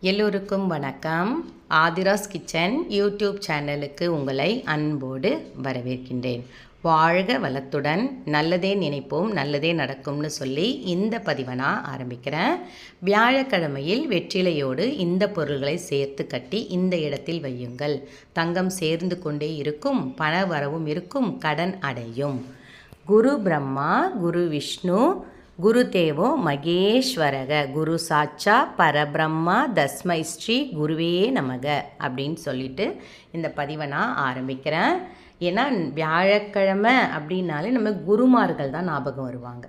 எல்லோருக்கும் வணக்கம். Aadhira's kitchen YouTube சேனலுக்கு உங்களை அன்போடு வரவேற்கின்றேன். வாழ்க வளத்துடன் நல்லதே நினைப்போம் நல்லதே நடக்கும்னு சொல்லி இந்த பதிவை நான் ஆரம்பிக்கிறேன். வியாழக்கிழமையில் வெற்றிலையோடு இந்த பொருள்களை சேர்த்து கட்டி இந்த இடத்தில் வையுங்கள். தங்கம் சேர்ந்து கொண்டே இருக்கும் பண வரவும் இருக்கும் கடன் அடையும். குரு பிரம்மா குரு விஷ்ணு குருதேவோ மகேஸ்வரக. குரு சாட்சா பரபிரம்மா தஸ்மை ஸ்ரீ குருவே நமக அப்படின்னு சொல்லிட்டு இந்த பதிவை நான் ஆரம்பிக்கிறேன். ஏன்னா வியாழக்கிழமை அப்படின்னாலே நம்ம குருமார்கள் தான் ஞாபகம் வருவாங்க.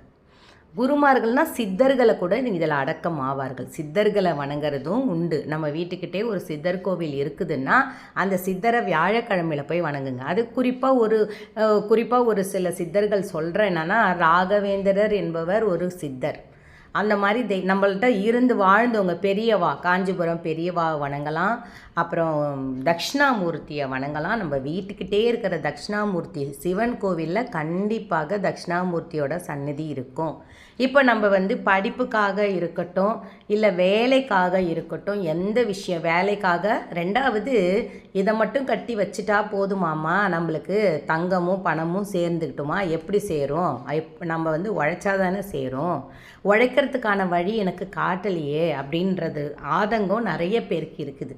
குருமார்கள்னா சித்தர்களை கூட இதில் அடக்கம் ஆவார்கள் சித்தர்களை வணங்குறதும் உண்டு. நம்ம வீட்டுக்கிட்டே ஒரு சித்தர் கோவில் இருக்குதுன்னா அந்த சித்தரை வியாழக்கிழமையில் போய் வணங்குங்க. அது குறிப்பாக ஒரு குறிப்பாக ஒரு சில சித்தர்கள் சொல்கிறேன் என்னன்னா ராகவேந்திரர் என்பவர் ஒரு சித்தர். அந்த மாதிரி தெய் நம்மள்ட்ட இருந்து வாழ்ந்தவங்க பெரியவா காஞ்சிபுரம் பெரியவா வணங்கலாம். அப்புறம் தட்சிணாமூர்த்தியை வணங்கலாம். நம்ம வீட்டுக்கிட்டே இருக்கிற தட்சிணாமூர்த்தி சிவன் கோவிலில் கண்டிப்பாக தட்சிணாமூர்த்தியோட சந்நிதி இருக்கும். இப்போ நம்ம வந்து படிப்புக்காக இருக்கட்டும் இல்லை வேலைக்காக இருக்கட்டும் எந்த விஷயம் வேலைக்காக ரெண்டாவது இதை மட்டும் கட்டி வச்சுட்டா போதுமாம்மா? நம்மளுக்கு தங்கமும் பணமும் சேர்ந்துக்கிட்டுமா? எப்படி சேரும்? எப் நம்ம வந்து உழைச்சாதானே சேரும்? உழைக்கிறதுக்கான வழி எனக்கு காட்டலையே அப்படின்றது ஆதங்கம் நிறைய பேருக்கு இருக்குது.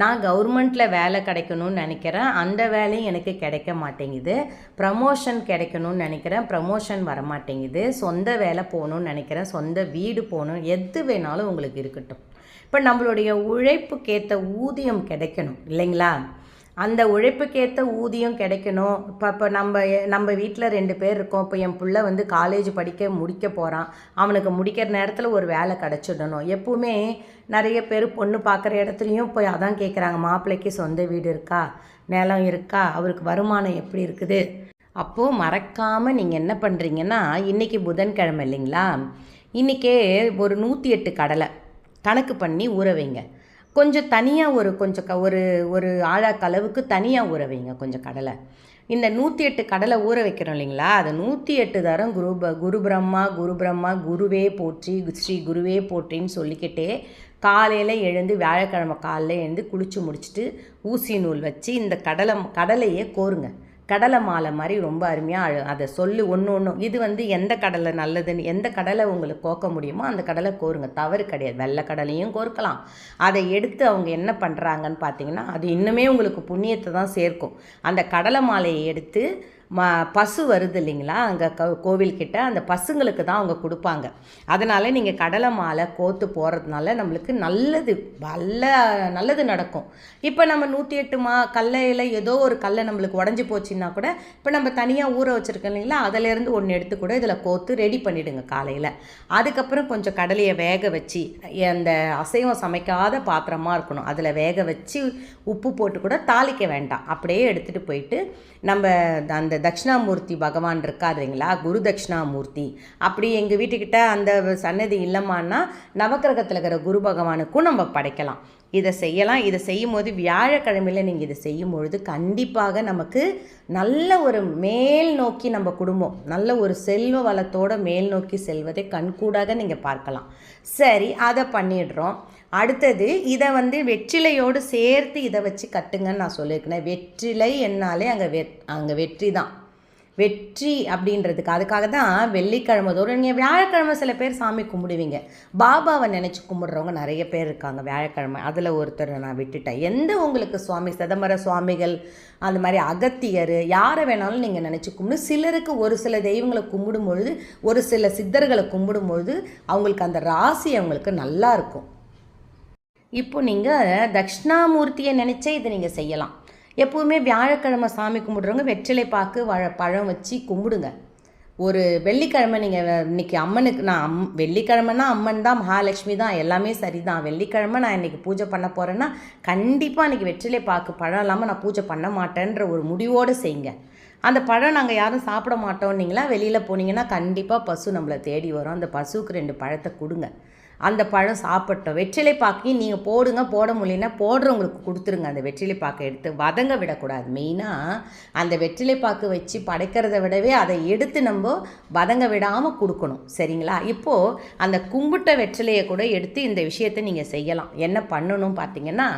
நான் கவர்மெண்ட்டில் வேலை கிடைக்கணும்னு நினைக்கிறேன். அந்த வேலையும் எனக்கு கிடைக்க மாட்டேங்குது. ப்ரமோஷன் கிடைக்கணும்னு நினைக்கிறேன். ப்ரமோஷன் வர மாட்டேங்குது சொந்த வேலை போகணும்னு நினைக்கிறேன். சொந்த வீடு போகணும். எது வேணாலும் உங்களுக்கு இருக்கட்டும். இப்போ நம்மளுடைய உழைப்புக்கேற்ற ஊதியம் கிடைக்கணும். இல்லைங்களா? அந்த உழைப்புக்கேற்ற ஊதியம் கிடைக்கணும். இப்போ இப்போ நம்ம நம்ம வீட்டில் ரெண்டு பேர் இருக்கோம். இப்போ என் பிள்ளை வந்து காலேஜ் படிக்க முடிக்க போகிறான் அவனுக்கு முடிக்கிற நேரத்தில் ஒரு வேலை கிடச்சிடணும். எப்பவுமே நிறைய பேர் பொண்ணு பார்க்குற இடத்துலையும் போய் அதான் கேட்குறாங்க மாப்பிள்ளைக்கு சொந்த வீடு இருக்கா? நிலம் இருக்கா? அவருக்கு வருமானம் எப்படி இருக்குது? அப்போது மறக்காமல் நீங்கள் என்ன பண்ணுறீங்கன்னா இன்றைக்கி புதன்கிழமை இல்லைங்களா? இன்றைக்கே ஒரு நூற்றி எட்டு கடலை கணக்கு பண்ணி ஊற வைங்க. கொஞ்சம் தனியாக ஒரு கொஞ்சம் க ஒரு ஒரு ஆழாக்களவுக்கு தனியாக ஊற வைங்க கொஞ்சம் கடலை. இந்த நூற்றி எட்டு கடலை ஊற வைக்கிறோம் இல்லைங்களா? அதை நூற்றி எட்டு தரம் குரு ப குரு பிரம்மா குரு பிரம்மா குருவே போற்றி ஸ்ரீ குருவே போற்றின்னு சொல்லிக்கிட்டே காலையில் எழுந்து வியாழக்கிழமை காலையில் எழுந்து குளித்து முடிச்சுட்டு ஊசி நூல் வச்சு இந்த கடலை கடலையே கோருங்க. கடலை மாலை மாதிரி ரொம்ப அருமையாக அதை சொல்லு ஒன்று ஒன்று இது வந்து எந்த கடலை நல்லதுன்னு எந்த கடலை உங்களுக்கு கோக்க முடியுமோ அந்த கடலை கோருங்க. தவறு கிடையாது. வெள்ளை கடலையும் கோர்க்கலாம். அதை எடுத்து அவங்க என்ன பண்ணுறாங்கன்னு பார்த்தீங்கன்னா அது இன்னுமே உங்களுக்கு புண்ணியத்தை தான் சேர்க்கும். அந்த கடலை மாலையை எடுத்து ம பசு வருது இல்லைங்களா? அங்கே க கோவில்கிட்ட அந்த பசுங்களுக்கு தான் அவங்க கொடுப்பாங்க. அதனால் நீங்கள் கடலை மாலை கோத்து போகிறதுனால நம்மளுக்கு நல்லது நல்ல நல்லது நடக்கும். இப்போ நம்ம நூற்றி எட்டு மா கல்லையில் ஏதோ ஒரு கல்லை நம்மளுக்கு உடஞ்சி போச்சுன்னா கூட இப்போ நம்ம தனியாக ஊற வச்சுருக்கோம் இல்லைங்களா? அதிலேருந்து ஒன்று எடுத்து கூட இதில் கோத்து ரெடி பண்ணிவிடுங்க காலையில். அதுக்கப்புறம் கொஞ்சம் கடலையை வேக வச்சு அந்த அசைவம் சமைக்காத பாத்திரமாக இருக்கணும். அதில் வேக வச்சு உப்பு போட்டு கூட தாளிக்க வேண்டாம். அப்படியே எடுத்துகிட்டு போயிட்டு நம்ம அந்த தட்சிணாமூர்த்தி பகவான் இருக்காதுங்களா குரு தட்சிணாமூர்த்தி. அப்படி எங்கள் வீட்டுக்கிட்ட அந்த சன்னதி இல்லைம்மான்னா நவக்கிரகத்தில் இருக்கிற குரு பகவானுக்கும் நம்ம படைக்கலாம். இதை செய்யலாம். இதை செய்யும் போது வியாழக்கிழமையில் நீங்கள் இதை செய்யும் பொழுது கண்டிப்பாக நமக்கு நல்ல ஒரு மேல் நோக்கி நம்ம குடும்பம் நல்ல ஒரு செல்வ வளத்தோடு மேல் நோக்கி செல்வதை கண்கூடாக நீங்கள் பார்க்கலாம். சரி அதை பண்ணிடுறோம். அடுத்தது இதை வந்து வெற்றிலையோடு சேர்த்து இதை வச்சு கட்டுங்கன்னு நான் சொல்லியிருக்கேன். வெற்றிலை என்னாலே அங்கே வெ அங்கே வெற்றி தான். வெற்றி அப்படின்றதுக்கு. அதுக்காக தான் வெள்ளிக்கிழமை தோறும் நீங்கள் வியாழக்கிழமை சில பேர் சாமி கும்பிடுவீங்க. பாபாவை நினச்சி கும்பிடுறவங்க நிறைய பேர் இருக்காங்க வியாழக்கிழமை. அதில் ஒருத்தர் நான் விட்டுட்டேன். எந்த உங்களுக்கு சுவாமி சிதம்பர சுவாமிகள் அந்த மாதிரி அகத்தியர் யாரை வேணாலும் நீங்கள் நினச்சி கும்பிடு. சிலருக்கு ஒரு சில தெய்வங்களை கும்பிடும் பொழுது ஒரு சில சித்தர்களை கும்பிடும் பொழுது அவங்களுக்கு அந்த ராசி அவங்களுக்கு நல்லா இருக்கும். இப்போ நீங்கள் தட்சிணாமூர்த்தியை நினச்சே இதை நீங்கள் செய்யலாம். எப்போவுமே வியாழக்கிழமை சாமி கும்பிட்றவங்க வெற்றிலை பாக்கு வழ பழம் வச்சு கும்பிடுங்க. ஒரு வெள்ளிக்கிழமை நீங்கள் இன்றைக்கி அம்மனுக்கு நான் அம் வெள்ளிக்கிழமைனா அம்மன் தான் மகாலட்சுமி தான் எல்லாமே சரி தான் வெள்ளிக்கிழமை நான் இன்றைக்கி பூஜை பண்ண போகிறேன்னா கண்டிப்பாக இன்றைக்கி வெற்றிலை பாக்கு பழம் இல்லாமல் நான் பூஜை பண்ண மாட்டேன்ற ஒரு முடிவோடு செய்யுங்க. அந்த பழம் நாங்கள் யாரும் சாப்பிட மாட்டோம்னீங்களா? வெளியில் போனீங்கன்னா கண்டிப்பாக பசு நம்மளை தேடி வரும். அந்த பசுவுக்கு ரெண்டு பழத்தை கொடுங்க. அந்த பழம் சாப்பிட்டோம். வெற்றிலை பாக்கையும் நீங்கள் போடுங்க போட முடியலன்னா போடுறவங்களுக்கு கொடுத்துருங்க. அந்த வெற்றிலை பாக்கை எடுத்து வதங்க விடக்கூடாது. மெயினாக அந்த வெற்றிலை பாக்கு வச்சு படைக்கிறத விடவே அதை எடுத்து நம்ம வதங்க விடாமல் கொடுக்கணும். சரிங்களா? இப்போது அந்த கும்பிட்ட வெற்றிலையை கூட எடுத்து இந்த விஷயத்தை நீங்கள் செய்யலாம். என்ன பண்ணணும் பார்த்தீங்கன்னா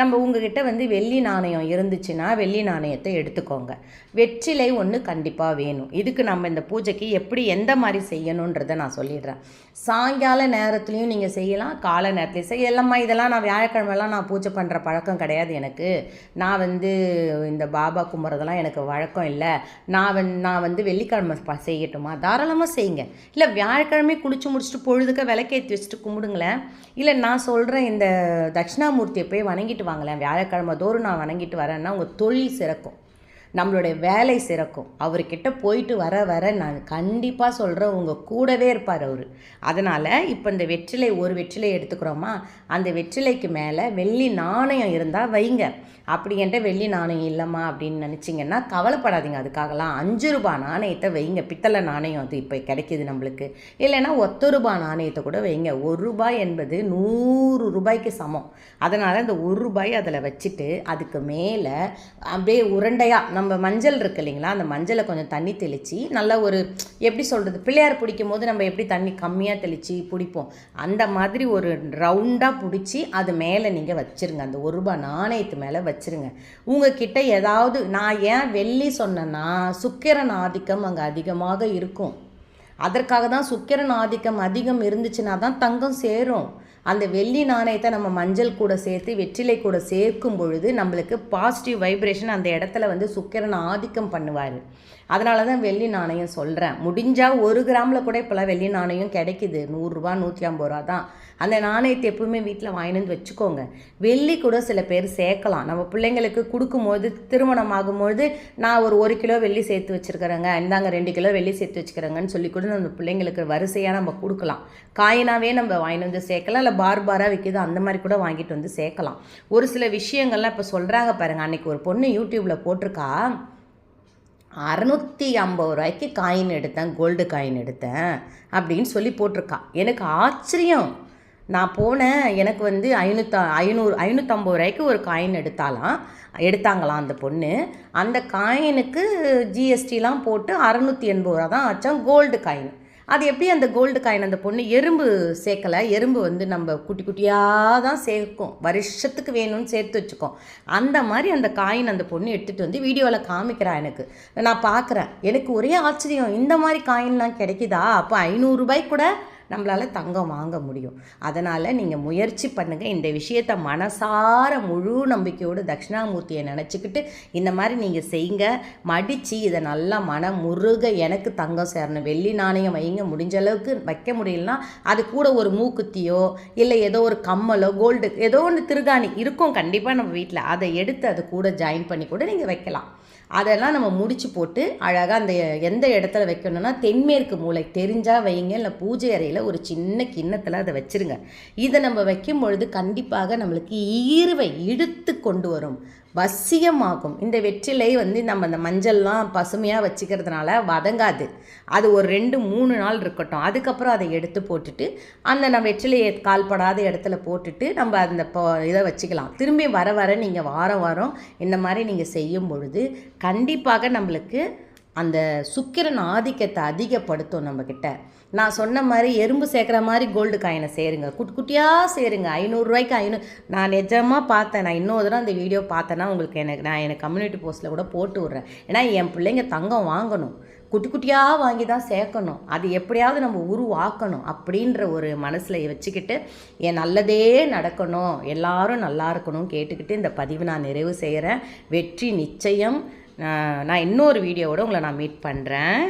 நம்ம உங்ககிட்ட வந்து வெள்ளி நாணயம் இருந்துச்சுன்னா வெள்ளி நாணயத்தை எடுத்துக்கோங்க. வெற்றிலை ஒன்று கண்டிப்பாக வேணும். இதுக்கு நம்ம இந்த பூஜைக்கு எப்படி எந்த மாதிரி செய்யணுன்றதை நான் சொல்லிடுறேன். சாயங்கால நேரத்துலையும் நீங்கள் செய்யலாம் காலை நேரத்துலையும் செய்ய இல்லைம்மா இதெல்லாம் நான் வியாழக்கிழமெல்லாம் நான் பூஜை பண்ணுற பழக்கம் கிடையாது எனக்கு. நான் வந்து இந்த பாபா கும்பிட்றதெல்லாம் எனக்கு வழக்கம் இல்லை. நான் வந் நான் வந்து வெள்ளிக்கிழமை ப செய்யட்டுமா? தாராளமாக செய்யுங்க. இல்லை வியாழக்கிழமை குளிச்சு முடிச்சுட்டு பொழுதுக்க விளக்கேற்றி வச்சுட்டு கும்பிடுங்களேன். இல்லை நான் சொல்கிறேன் இந்த தட்சிணாமூர்த்தியை போய் வணங்கிட்டு வாங்களேன். வியாழக்கிழமை தோறும் நான் வணங்கிட்டு வரேன்னா உங்கள் தொழில் சிறக்கும். நம்மளுடைய வேலை சிறக்கும். அவர்கிட்ட போயிட்டு வர வர நான் கண்டிப்பாக சொல்கிறேன் உங்கள் கூடவே இருப்பார் அவர். அதனால் இப்போ இந்த வெற்றிலை ஒரு வெற்றிலை எடுத்துக்கிறோமா? அந்த வெற்றிலைக்கு மேலே வெள்ளி நாணயம் இருந்தால் வைங்க. அப்படி என்கிட்ட வெள்ளி நாணயம் இல்லைம்மா அப்படின்னு நினச்சிங்கன்னா கவலைப்படாதீங்க. அதுக்காகலாம் அஞ்சு ரூபா நாணயத்தை வைங்க. பித்தளை நாணயம் அது இப்போ கிடைக்கிது நம்மளுக்கு. இல்லைன்னா ஒத்த ரூபா நாணயத்தை கூட வைங்க. ஒரு ரூபாய் என்பது நூறு ரூபாய்க்கு சமம். அதனால் இந்த ஒரு ரூபாய் அதில் வச்சுட்டு அதுக்கு மேலே அப்படியே உருண்டையாக நம்ம மஞ்சள் இருக்கு இல்லைங்களா அந்த மஞ்சளை கொஞ்சம் தண்ணி தெளித்து நல்லா ஒரு எப்படி சொல்கிறது பிள்ளையார் பிடிக்கும் போது நம்ம எப்படி தண்ணி கம்மியாக தெளித்து பிடிப்போம். அந்த மாதிரி ஒரு ரவுண்டாக பிடிச்சி அது மேலே நீங்கள் வச்சுருங்க. அந்த ஒரு ரூபாய் நாணயத்து மேலே வச்சுருங்க. உங்ககிட்ட ஏதாவது நான் ஏன் வெள்ளி சொன்னேன்னா சுக்கிரன் ஆதிக்கம் அங்கே அதிகமாக இருக்கும். அதற்காக தான் சுக்கிரன் ஆதிக்கம் அதிகம் இருந்துச்சுன்னா தான் தங்கம் சேரும். அந்த வெள்ளி நாணயத்தை நம்ம மஞ்சள் கூட சேர்த்து வெற்றிலை கூட சேர்க்கும் பொழுது நம்மளுக்கு பாசிட்டிவ் வைப்ரேஷன் அந்த இடத்துல வந்து சுக்கிரன் ஆதிக்கம் பண்ணுவார். அதனால தான் வெள்ளி நாணயம் சொல்கிறேன் முடிஞ்சால் ஒரு கிராமில் கூட இப்போலாம் வெள்ளி நாணயம் கிடைக்குது. நூறுரூவா நூற்றி ஐம்பது ரூபா தான். அந்த நாணயத்தை எப்பவுமே வீட்டில் வாங்கினு வந்து வச்சுக்கோங்க. வெள்ளி கூட சில பேர் சேர்க்கலாம். நம்ம பிள்ளைங்களுக்கு கொடுக்கும்போது திருமணம் ஆகும்போது நான் ஒரு ஒரு கிலோ வெள்ளி சேர்த்து வச்சுருக்கிறேங்க. இந்தாங்க ரெண்டு கிலோ வெள்ளி சேர்த்து வச்சுக்கிறேங்கன்னு சொல்லி கூட நம்ம பிள்ளைங்களுக்கு வரிசையாக நம்ம கொடுக்கலாம். காயினாவே நம்ம வாங்கினு வந்து சேர்க்கலாம். இல்லை பார் பாராக விற்கிது அந்த மாதிரி கூட வாங்கிட்டு வந்து சேர்க்கலாம். ஒரு சில விஷயங்கள்லாம் இப்போ சொல்கிறாங்க பாருங்கள் அன்றைக்கி ஒரு பொண்ணு யூடியூப்பில் போட்டிருக்கா. அறநூற்றி ஐம்பது ரூபாய்க்கு காயின் எடுத்தேன் கோல்டு காயின் எடுத்தேன் அப்படின்னு சொல்லி போட்டிருக்கா. எனக்கு ஆச்சரியம். நான் போனேன் எனக்கு வந்து ஐநூற்ற ஐநூறு ஐநூற்றம்பது ரூபாய்க்கு ஒரு காயின் எடுத்தாலாம் எடுத்தாங்களாம் அந்த பொண்ணு. அந்த காயினுக்கு ஜிஎஸ்டிலாம் போட்டு அறநூற்றி எண்பது ரூபா தான் ஆச்சான் கோல்டு காயின் அது எப்படி அந்த கோல்டு காயின் அந்த பொண்ணு எறும்பு சேர்க்கலை? எறும்பு வந்து நம்ம குட்டி குட்டியாக தான் சேர்க்கும். வருஷத்துக்கு வேணும்னு சேர்த்து வச்சுக்கோம். அந்த மாதிரி அந்த காயின் அந்த பொண்ணு எடுத்துகிட்டு வந்து வீடியோவில் காமிக்கிறா எனக்கு. நான் பார்க்குறேன் எனக்கு ஒரே ஆச்சரியம். இந்த மாதிரி காயின்லாம் கிடைக்குதா? அப்போ ஐநூறுரூபாய்க்கு கூட நம்மளால் தங்கம் வாங்க முடியும். அதனால் நீங்கள் முயற்சி பண்ணுங்கள் இந்த விஷயத்தை மனசார முழு நம்பிக்கையோடு தட்சிணாமூர்த்தியை நினச்சிக்கிட்டு இந்த மாதிரி நீங்கள் செய்யுங்க மடித்து இதை நல்லா மன முருக எனக்கு தங்கம் சேரணும். வெள்ளி நாணயம் வைங்க. முடிஞ்ச அளவுக்கு வைக்க முடியலனா அது கூட ஒரு மூக்குத்தியோ இல்லை ஏதோ ஒரு கம்மலோ கோல்டு ஏதோ ஒன்று திருகாணி இருக்கும் கண்டிப்பாக நம்ம வீட்டில் அதை எடுத்து அது கூட ஜாயின் பண்ணி கூட நீங்கள் வைக்கலாம். அதெல்லாம் நம்ம முடிச்சு போட்டு அழகாக அந்த எந்த இடத்துல வைக்கணும்னா தென்மேற்கு மூளை தெரிஞ்சால் வைங்க. இல்லை பூஜை அறையில் ஒரு சின்ன கிண்ணத்தில் அதை வச்சுருங்க. இதை நம்ம வைக்கும் பொழுது கண்டிப்பாக நம்மளுக்கு ஈர்வை இழுத்து கொண்டு வரும். வசியமாகும். இந்த வெற்றிலை வந்து நம்ம அந்த மஞ்சள்லாம் பசுமையாக வச்சுக்கிறதுனால வதங்காது. அது ஒரு ரெண்டு மூணு நாள் இருக்கட்டும். அதுக்கப்புறம் அதை எடுத்து போட்டுட்டு அந்த நம்ம வெற்றிலையை கால்படாத இடத்துல போட்டுட்டு நம்ம அந்த இதை வச்சுக்கலாம். திரும்பி வர வர நீங்கள் வாரம் வாரம் இந்த மாதிரி நீங்கள் செய்யும் பொழுது கண்டிப்பாக நம்மளுக்கு அந்த சுக்கிரன் ஆதிக்கத்தை அதிகப்படுத்தும் நம்மக்கிட்ட நான் சொன்ன மாதிரி எறும்பு சேர்க்குற மாதிரி கோல்டு காயினை சேருங்க. குட்டி குட்டியாக சேருங்க. ஐநூறுரூவாய்க்கு ஐநூறு நான் நிஜமாக பார்த்தேன். நான் இன்னொரு தடவை அந்த வீடியோ பார்த்தேன்னா உங்களுக்கு எனக்கு நான் எனக்கு கம்யூனிட்டி போஸ்ட்டில் கூட போட்டு விட்றேன். ஏன்னா என் பிள்ளைங்க தங்கம் வாங்கணும். குட்டி குட்டியாக வாங்கி தான் சேர்க்கணும். அது எப்படியாவது நம்ம உருவாக்கணும் அப்படின்ற ஒரு மனசில் வச்சுக்கிட்டு என் நல்லதே நடக்கணும். எல்லாரும் நல்லா இருக்கணும் கேட்டுக்கிட்டு இந்த பதிவு நான் நிறைவு செய்கிறேன் வெற்றி நிச்சயம். நான் இன்னொரு வீடியோவோட உங்களை நான் மீட் பண்ணுறேன்